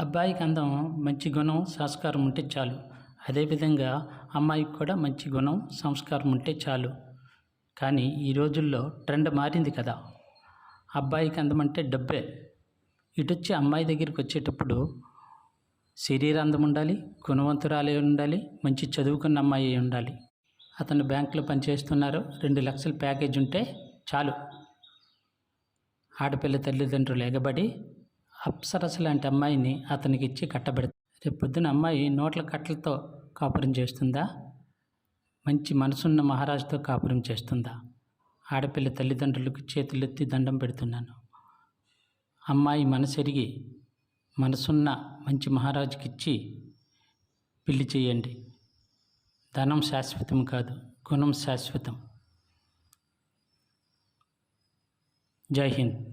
అబ్బాయికి అందం మంచి గుణం సంస్కారం ఉంటే చాలు. అదేవిధంగా అమ్మాయికి కూడా మంచి గుణం సంస్కారం ఉంటే చాలు. కానీ ఈ రోజుల్లో ట్రెండ్ మారింది కదా. అబ్బాయికి అందం అంటే డబ్బే. ఇటు అమ్మాయి దగ్గరికి వచ్చేటప్పుడు శరీర అందం ఉండాలి గుణవంతురాలే ఉండాలి మంచి చదువుకున్న అమ్మాయి ఉండాలి. అతను బ్యాంకులో పనిచేస్తున్నారు రెండు లక్షల ప్యాకేజ్ ఉంటే చాలు. ఆడపిల్ల తల్లిదండ్రులు ఎగబడి అప్సరస లాంటి అమ్మాయిని అతనికి ఇచ్చి కట్టబెడతాడు రేపు పొద్దున అమ్మాయి నోట్ల కట్టలతో కాపురం చేస్తుందా? మంచి మనసున్న మహారాజుతో కాపురం చేస్తుందా? ఆడపిల్ల తల్లిదండ్రులకు చేతులెత్తి దండం పెడుతున్నాను. అమ్మాయి మనసెరిగి మనసున్న మంచి మహారాజుకి ఇచ్చి పెళ్ళి చేయండి. ధనం శాశ్వతం కాదు గుణం శాశ్వతం. జై హింద్.